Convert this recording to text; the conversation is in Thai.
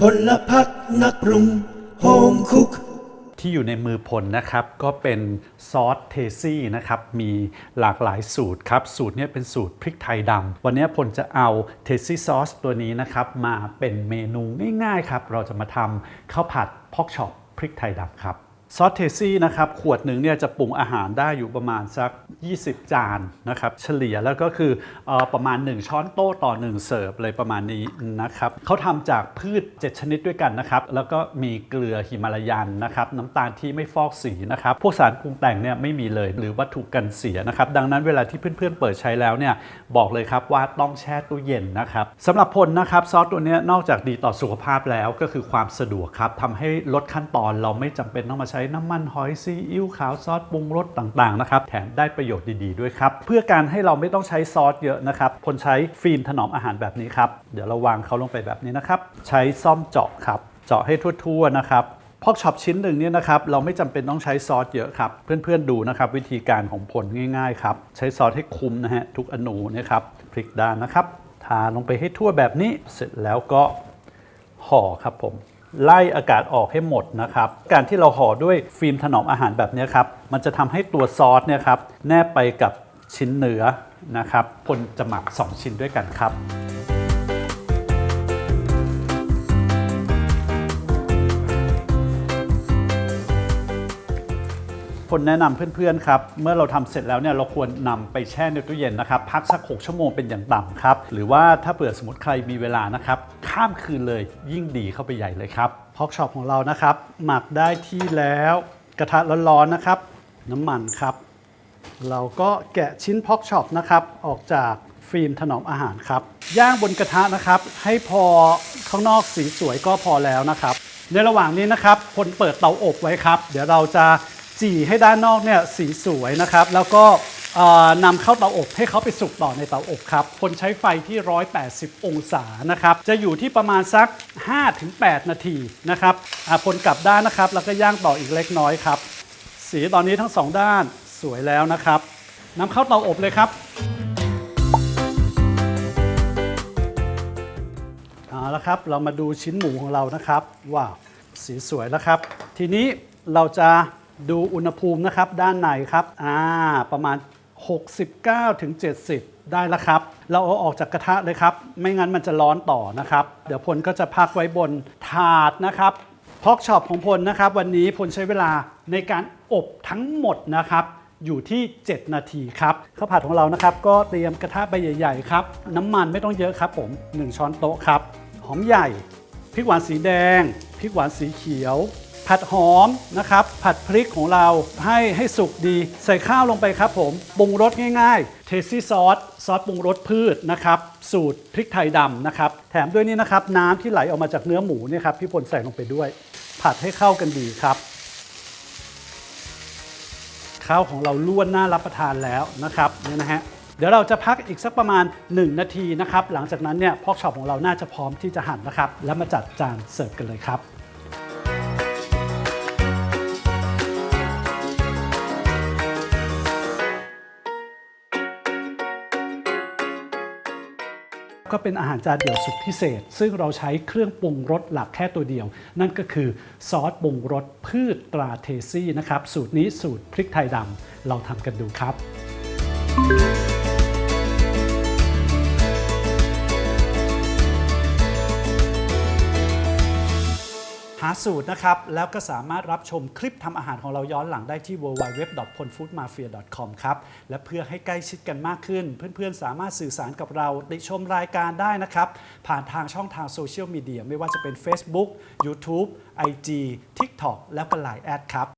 พลพักนักปรุงโฮมคุก ที่อยู่ในมือพลนะครับก็เป็นซอสเทซี่นะครับมีหลากหลายสูตรครับ สูตรนี้เป็นสูตรพริกไทยดำวันนี้พลจะเอาเทซี่ซอสตัวนี้นะครับมาเป็นเมนูง่ายๆครับ เราจะมาทำข้าวผัดพอกช็อปพริกไทยดำครับ ซอสเทซี่นะครับขวดหนึ่งเนี่ยจะปรุงอาหารได้อยู่ประมาณสัก 20 จานนะครับเฉลี่ยแล้วก็คืออประมาณ 1 ช้อนโต๊ะต่อ 1 เสิร์ฟเลยประมาณนี้นะครับเขาทำจากพืช 7 ชนิดด้วยกันนะครับแล้วก็มีเกลือหิมาลายันนะครับน้ำตาลที่ไม่ฟอกสีนะครับพวกสารปรุงแต่งเนี่ยไม่มีเลยหรือวัตถุกันเสียนะครับดังนั้นเวลาที่เพื่อนๆเปิดใช้แล้วเนี่ยบอกเลยครับว่าต้องแช่ตู้เย็นนะครับสำหรับพลนะครับซอสตัวนี้นอกจากดีต่อสุขภาพแล้วก็คือความสะดวกครับทำให้ลดขั้นตอนเราไม่จำเป็นต้องมาใช้น้ำมันหอยซีอิ๊วขาวซอสปรุงรสต่างๆนะครับแถมได้ประโยชน์ดีๆด้วยครับ เพื่อการให้เราไม่ต้องใช้ซอสเยอะนะครับพลใช้ฟิล์มถนอมอาหารแบบนี้ครับ เดี๋ยวเราวางเขาลงไปแบบนี้นะครับ ใช้ซ่อมเจาะครับ เจาะให้ทั่วๆนะครับพอกช็อปชิ้นหนึ่งเนี่ยนะครับเราไม่จำเป็นต้องใช้ซอสเยอะครับ เพื่อนๆดูนะครับวิธีการของผลง่ายๆครับใช้ซอสให้คุมนะฮะทุกอนูนะครับพลิกด้านนะครับทาลงไปให้ทั่วแบบนี้เสร็จแล้วก็ห่อครับผม ไล่อากาศออกให้หมดนะครับ การที่เราห่อด้วยฟิล์มถนอมอาหารแบบนี้ครับ มันจะทำให้ตัวซอสเนี่ยครับแนบไปกับชิ้นเนื้อนะครับคนจะหมัก 2 ชิ้นด้วยกันครับ คนแนะนำเพื่อนๆครับ เมื่อเราทำเสร็จแล้วเนี่ยเราควรนำไปแช่ในตู้เย็นนะครับ พักสัก 6 ชั่วโมงเป็นอย่างต่ำครับ หรือว่าถ้าเผื่อสมมติใครมีเวลานะครับ ข้ามคืนเลยยิ่งดีเข้าไปใหญ่เลยครับพอกช็อปของเรานะครับ หมักได้ที่แล้วกระทะร้อนๆนะครับ น้ำมันครับ เราก็แกะชิ้นพอกช็อปนะครับ ออกจากฟิล์มถนอมอาหารครับ ย่างบนกระทะนะครับ ให้พอข้างนอกสีสวยก็พอแล้วนะครับ ในระหว่างนี้นะครับ คนเปิดเตาอบไว้ครับ เดี๋ยวเราจะ จี่ให้ด้านนอกเนี่ยสีสวยนะครับ แล้วก็นำเข้าเตาอบให้เขาไปสุกต่อในเตาอบครับ คนใช้ไฟที่ 180 องศานะครับ จะอยู่ที่ประมาณสัก 5-8 นาทีนะครับคนกลับด้านนะครับ แล้วก็ย่างต่ออีกเล็กน้อยครับ สีตอนนี้ทั้งสองด้านสวยแล้วนะครับนำเข้าเตาอบเลยครับเอาละครับ เรามาดูชิ้นหมูของเรานะครับว้าวสีสวยแล้วครับ ทีนี้เราจะ ดูอุณหภูมินะครับด้านในครับอ่าประมาณ 69ถึง70 ได้แล้วครับ เราเอาออกจากกระทะเลยครับ ไม่งั้นมันจะร้อนต่อนะครับ เดี๋ยวพลก็จะพักไว้บนถาดนะครับพอกช็อปของพลนะครับ วันนี้พลใช้เวลาในการอบทั้งหมดนะครับอยู่ที่ 7 นาทีครับข้าวผัดของเรานะครับ ก็เตรียมกระทะใบใหญ่ๆครับน้ำมันไม่ต้องเยอะครับผม 1 ช้อนโต๊ะครับ หอมใหญ่พริกหวานสีแดงพริกหวานสีเขียว ผัดหอมนะครับ ผัดพริกของเราให้ให้สุกดี ใส่ข้าวลงไปครับผมปรุงรสง่ายๆ เทซี่ซอสซอสปรุงรสพืชนะครับ สูตรพริกไทยดำนะครับ แถมด้วยนี่นะครับ น้ำที่ไหลออกมาจากเนื้อหมูเนี่ยครับพี่พลใส่ลงไปด้วย ผัดให้เข้ากันดีครับข้าวของเราล้วนน่ารับประทานแล้วนะครับเนี่ยนะฮะเดี๋ยวเราจะพักอีกสักประมาณ 1 นาทีนะครับ หลังจากนั้นเนี่ยพอกช็อปของเราน่าจะพร้อมที่จะหั่นนะครับ แล้วมาจัดจานเสิร์ฟกันเลยครับ ก็เป็นอาหารจานเดี่ยวสุดพิเศษ ซึ่งเราใช้เครื่องปรุงรสหลักแค่ตัวเดียว นั่นก็คือซอสปรุงรสพืชตราเทซี่นะครับ สูตรนี้สูตรพริกไทยดำเราทำกันดูครับหาสูตรนะครับ แล้วก็สามารถรับชมคลิปทำอาหารของเราย้อนหลังได้ที่ www.polfoodmafia.com ครับ และเพื่อให้ใกล้ชิดกันมากขึ้น เพื่อนๆ สามารถสื่อสารกับเราติชมรายการได้นะครับ ผ่านทางช่องทางโซเชียลมีเดียไม่ว่าจะเป็น Facebook YouTube IG TikTok และก็ Line แอดครับ